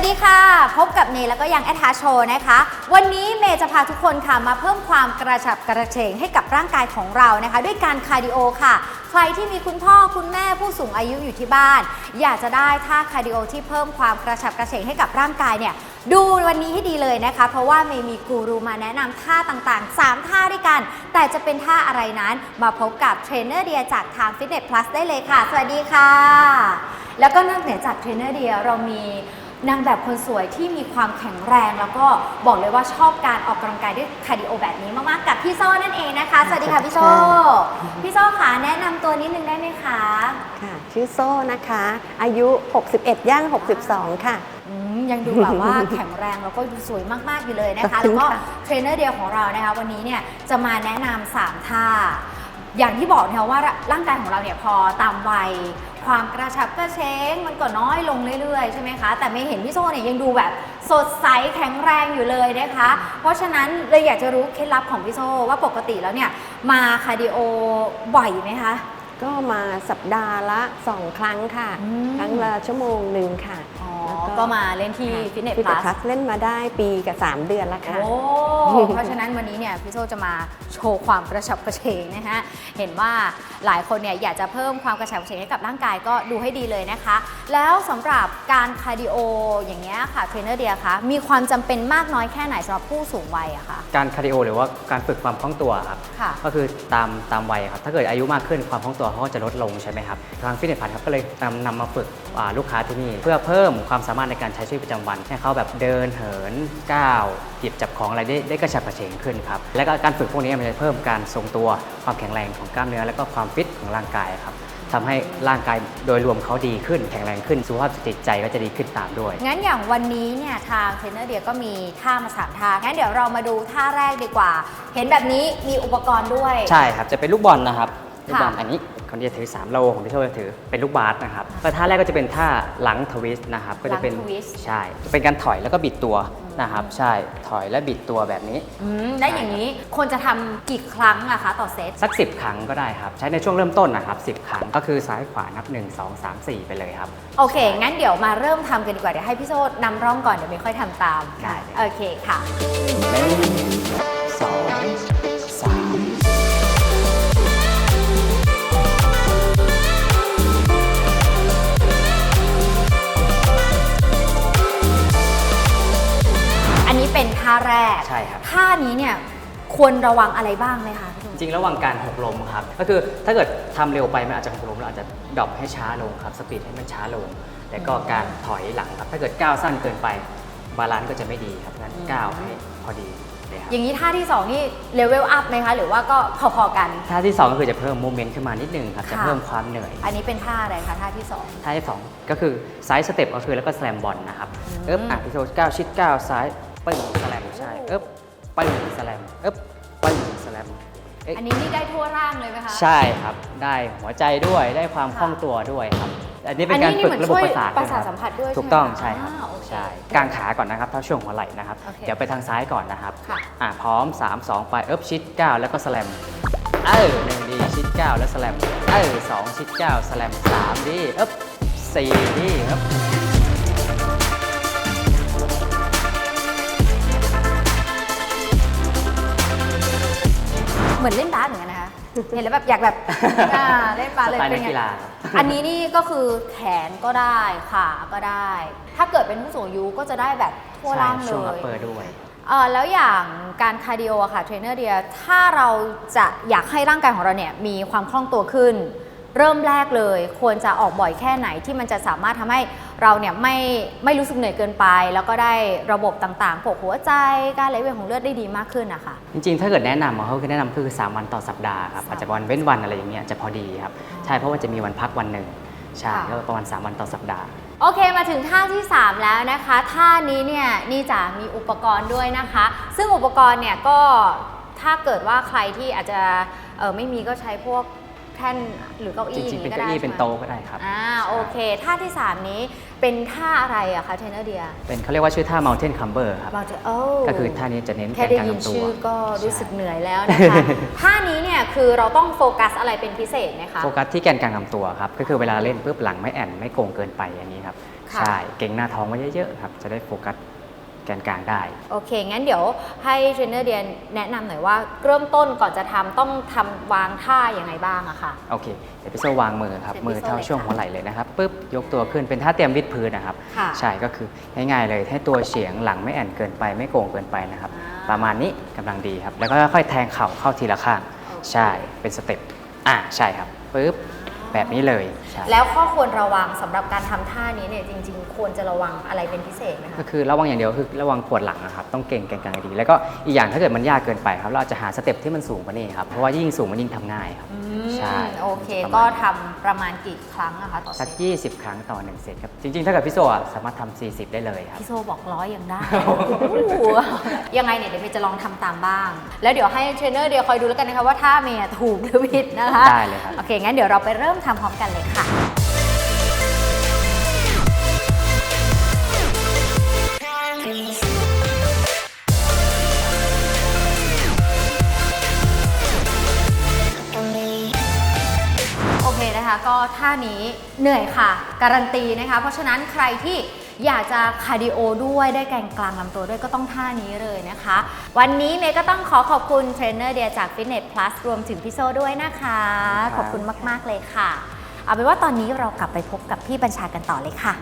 วัสดีค่ะ พบกับเนแล้วก็ยังแอดฮาโชว์นะคะ วันนี้เมย์จะพาทุกคนค่ะมาเพิ่มความกระฉับกระเฉงให้กับร่างกายของเรานะคะ ด้วยการคาร์ดิโอค่ะ ใครที่มีคุณพ่อคุณแม่ผู้สูงอายุอยู่ที่บ้าน อยากจะได้ท่าคาร์ดิโอที่เพิ่มความกระฉับกระเฉงให้กับร่างกายเนี่ยดูวันนี้ให้ดีเลยนะคะ เพราะว่าเมย์มีกูรูมาแนะนำท่าต่างๆ 3 ท่าด้วยกัน แต่จะเป็นท่าอะไรนั้น มาพบกับเทรนเนอร์เดียจากทาง Fitness Plus ได้เลยค่ะ สวัสดีค่ะ แล้วก็นอกเหนือจากเทรนเนอร์เดียเรามี นางแบบคนสวยที่มีความแข็งแรง แล้วก็บอกเลยว่าชอบการออกกำลังกายด้วยคาร์ดิโอแบบนี้มาก ๆ กับพี่โซ่นั่นเองนะคะ สวัสดีค่ะพี่โซ่พี่โซ่ค่ะแนะนำตัวนิดนึงได้ไหมคะค่ะ ชื่อโซ่นะคะ อายุ 61 ย่าง 62 ค่ะ อืมยังดูแบบว่า แข็งแรงแล้วก็ดูสวยมากๆอยู่เลยนะคะขอบคุแล้วณก็ค่ะ เทรนเนอร์เดียวของเรานะคะวันนี้เนี่ยจะมาแนะนำสามท่า อย่างที่บอกนะคะว่าร่างกายของเราเนี่ยพอตามวัย ความกระชับกระเฉงมันก็น้อยลงเรื่อยๆ ใช่ไหมคะ แต่ไม่เห็นพี่โซ่เนี่ยยังดูแบบสดใสแข็งแรงอยู่เลยนะคะ เพราะฉะนั้นเลยอยากจะรู้เคล็ดลับของพี่โซ่ว่าปกติแล้วเนี่ยมาคาร์ดิโอบ่อยไหมคะก็มาสัปดาห์ละ 2 ครั้งค่ะอืมครั้งละชั่วโมงหนึ่งค่ะอ๋อ แล้วก็มาเล่นที่ Fitness ฟิตเนส Plus พลัสเล่นมาได้ปีกับ 3 เดือนแล้วค่ะ โอ้ เพราะฉะนั้นวันนี้เนี่ยพี่โซจะมาโชว์ความกระฉับกระเฉงนะคะเห็นว่าหลายคนเนี่ยอยากจะเพิ่มความกระฉับกระเฉงให้กับร่างกายก็ดูให้ดีเลยนะคะ แล้วสำหรับการคาร์ดิโออย่างเงี้ยค่ะเทรนเนอร์เดียคะมีความจำเป็นมากน้อยแค่ไหนสำหรับผู้สูงวัยอะคะ การคาร์ดิโอหรือว่าการฝึกความคล่องตัวครับ ค่ะ ก็คือตามตามวัยครับ ถ้าเกิดอายุมากขึ้นความคล่องตัวเขาก็จะลดลงใช่ไหมครับ ทางฟิตเนสพันครับก็เลยนำนำมาฝึกอ่าลูกค้าที่นี่ เพื่อเพิ่มความสามารถในการใช้ชีวิตประจำวัน ให้เขาแบบเดินเหินก้าวหยิบจับของอะไรได้ได้กระฉับกระเฉงขึ้นครับและก็การฝึกพวกนี้มันจะเพิ่มการทรงตัวความแข็งแรงของกล้ามเนื้อและก็ความฟิตของร่างกายครับทำให้ร่างกายโดยรวมเขาดีขึ้น แข็งแรงขึ้นสุขภาพจิตใจก็จะดีขึ้นตามด้วย งั้นอย่างวันนี้เนี่ยทางเทรนเนอร์เดียก็มีท่ามาสามท่างั้นเดี๋ยวเรามาดูท่าแรกดีกว่า เห็นแบบนี้มีอุปกรณ์ด้วย ใช่ครับจะเป็นลูกบอลนะครับลูกบอลค่ะอันนี้ คนที่จะถือ 3 โลของพี่โชจะถือเป็นลูกบาสนะครับก็ท่าแรกก็จะเป็นท่าหลังทวิสต์นะครับก็จะเป็นใช่จะเป็นการถอยแล้วก็บิดตัวนะครับ ใช่ถอยและบิดตัวแบบนี้ อืมและอย่างนี้ควรจะทำกี่ครั้งนะคะต่อเซต สัก 10 ครั้งก็ได้ครับ ใช้ในช่วงเริ่มต้นนะครับ 10 ครั้งก็คือซ้ายขวานับ 1 2 3 4 ไปเลยครับ โอเค งั้นเดี๋ยวมาเริ่มทำกันดีกว่า เดี๋ยวให้พี่โซดนำร่องก่อน เดี๋ยวไม่ค่อยทำตามโอเคค่ะ นนี้เป็นท่าแรกใช่ครับ ท่านี้เนี่ยควรระวังอะไรบ้างไหมคะพี่จโซ่ริงๆระหว่างการหกล้มครับ ก็คือถ้าเกิดทำเร็วไปมันอาจจะหกล้มแล้วอาจจะดรอปให้ช้าลงครับ สปีดให้มันช้าลง แล้วก็การถอยหลังครับ ถ้าเกิดก้าวสั้นเกินไป บาลานซ์ก็จะไม่ดีครับงั้นก้าวให้พอดีเลยครับอย่างนี้ท่าที่สองนี่เลเวลอัพไหมคะหรือว่าก็พอๆกัน ท่าที่สองก็คือจะเพิ่มโมเมนต์ขึ้นมานิดนึงครับ จะค่ะ เพิ่มความเหนื่อย อันนี้เป็นท่าอะไรคะท่าที่สอง ท่าที่สองก็คือซ้ายสเต็ปก็คือแล้วก็สแลมบอลนะครับอืม เอ๊บอะพี่โชว์ก้าวชิดก้าวซ้าย ปึ้งสแลมใช่เอ๊บปึ้งสแลมเอ๊บปึ้งสแลมเอ๊ะอันนี้นี่ได้ทั่วร่างเลยไหมคะ ใช่ครับ ได้หัวใจด้วยได้ความค่ะคล่องตัวด้วยครับ อันนี้เป็อันนการนี้นี่ฝึเหกมือนระบบช่วยประสาทประสาทด้วยคบสัมผัสด้วยถูกต้องใช่ใช่ไหมครับอ่าโอเคใช่กางขาก่อนนะครับเท่าช่วงหัวไหล่นะครับโอเคเดี๋ยวไปทางซ้ายก่อนนะครับค่ะอ่าพร้อม 3 2 ไปเอิบชิด 9 แล้วก็สแลมเออหนึ่งดีชิด 9 แล้วสแลมเออสองชิด 9 สแลมสามดีเอิบสี่ดีเอิบ เหมือนเล่นบาสเหมือนกันนะคะ เห็นแล้วแบบอยากแบบอ่าเล่นบาสสเลยไตล์เป็นันกไงกีฬาครับอันนี้นี่ก็คือแขนก็ได้ขาก็ได้ ถ้าเกิดเป็นผู้สูงอายุก็จะได้แบบทั่วร่างเลช่วงอัยปเปอร์ด้วย เออแล้วอย่างการคาร์ดิโออะค่ะเทรนเนอร์เดียถ้าเราจะอยากให้ร่างกายของเราเนี่ยมีความคล่องตัวขึ้น เริ่มแรกเลย ควรจะออกบ่อยแค่ไหนที่มันจะสามารถทำให้เราเนี่ยไม่ไม่รู้สึกเหนื่อยเกินไป แล้วก็ได้ระบบต่างๆพวกหัวใจการไหลเวียนของเลือดได้ดีมากขึ้นนะคะ จริงๆ ถ้าเกิดแนะนำอะเขาคือแนะนำคือ 3 วันต่อสัปดาห์ครับสามอาจจะวันเว้นวันอะไรอย่างเงี้ยจะพอดีครับ ใช่เพราะว่าจะมีวันพักวันหนึ่งใช่ค่ะ ก็ประมาณ 3 วันต่อสัปดาห์ โอเคมาถึงท่าที่ 3 แล้วนะคะท่านี้เนี่ยนี่จะมีอุปกรณ์ด้วยนะคะ ซึ่งอุปกรณ์เนี่ยก็ถ้าเกิดว่าใครที่อาจจะเออไม่มีก็ใช้พวก แท่นหรือเก้าจอี้ริงๆ เป็นก็เก้าได้อี้เป็นใช่ไหมโต๊ะก็ได้ครับ อ่าโอเคท่าที่ 3 นี้เป็นท่าอะไรอะคะเทรนเนอร์เดียเป็นเขาเรียกว่าชื่อท่า mountain climber ครับ เราจะโอ้ก็คือท่านี้จะเน้นแค่การได้กางยินลำตัวชื่อก็รู้สึกใช่เหนื่อยแล้วนะคะท่านี้เนี่ยคือเราต้องโฟกัสอะไรเป็นพิเศษไหมคะ โฟกัสที่แกนกลางลำตัวครับ ก็คือเวลาเล่นปุ๊บหลังไม่แอนไม่โก่งเกินไปอย่างนี้ครับ ค่ะ ใช่ เก่งหน้าท้องไว้เยอะๆครับ จะได้โฟกัส แกนกลางได้ โอเค งั้นเดี๋ยวให้เทรนเนอร์เดียนแนะนำหน่อยว่า เริ่มต้นก่อนจะทำต้องทำวางท่าอย่างไรบ้างอะค่ะ โอเค เดี๋ยวพี่โซวางมือครับ เดี๋ยวพี่มือเท่าโซ่เลยช่วงค่ะหัวไหล่เลยนะครับปุ๊บยกตัวขึ้นเป็นท่าเตรียมวิดพื้นนะครับ ค่ะใช่ก็คือง่ายๆเลยให้ตัวเฉียงหลังไม่แอนเกินไปไม่โก่งเกินไปนะครับ อ่าประมาณนี้กำลังดีครับ แล้วก็ค่อยๆแทงเข่าเข้าทีละข้าง โอเค ใช่เป็นสเต็ปอ่าใช่ครับปุ๊บ แบบนี้เลยใช่แล้วข้อควรระวังสำหรับการทำท่านี้เนี่ยจริง ๆ ควรจะระวังอะไรเป็นพิเศษไหมก็คะคือระวังอย่างเดียวคือระวังปวดหลังนะครับต้องเก่งแกนกลางให้ดี แล้วก็อีกอย่างถ้าเกิดมันยากเกินไปครับเราอาจจะหาสเต็ปที่มันสูงกว่านี้ครับเพราะว่ายิ่งสูงมันยิ่งทำง่ายครับใช่โอเคประมาณ ก็ทำประมาณกี่ครั้งอะคะต่อเซสักต20 ครั้งต่อ1เซตครับจริงๆถ้าเกิดพี่โซอะสามารถทำ40 ได้เลยครับ พี่โซบอกร้อยยังได้ยังไงเนี่ยเดี๋ยวเมย์จะลองทำตามบ้าง แล้วเดี๋ยวให้เทรนเนอร์เดี๋ยวคอยดูแล้วกันนะคะว่าท่าเมย์ถูกหรือผิดนะคะได้เลยครับ โอเคงั้นเดี๋ยวเราไปเริ่มทำพร้อมกันเลยค่ะ โอเคนะคะ ก็ท่านี้เหนื่อยค่ะ การันตีนะคะ เพราะฉะนั้นใครที่ อยากจะคาร์ดิโอด้วยได้แกนกลางลำตัวด้วยก็ต้องท่านี้เลยนะคะ วันนี้เมย์ก็ต้องขอขอบคุณเทรนเนอร์เดียจาก Fitness Plus รวมถึงพี่โซด้วยนะคะครับขอบคุณมาก ๆ เลยค่ะ เอาเป็นว่าตอนนี้เรากลับไปพบกับพี่บัญชากันต่อเลยค่ะ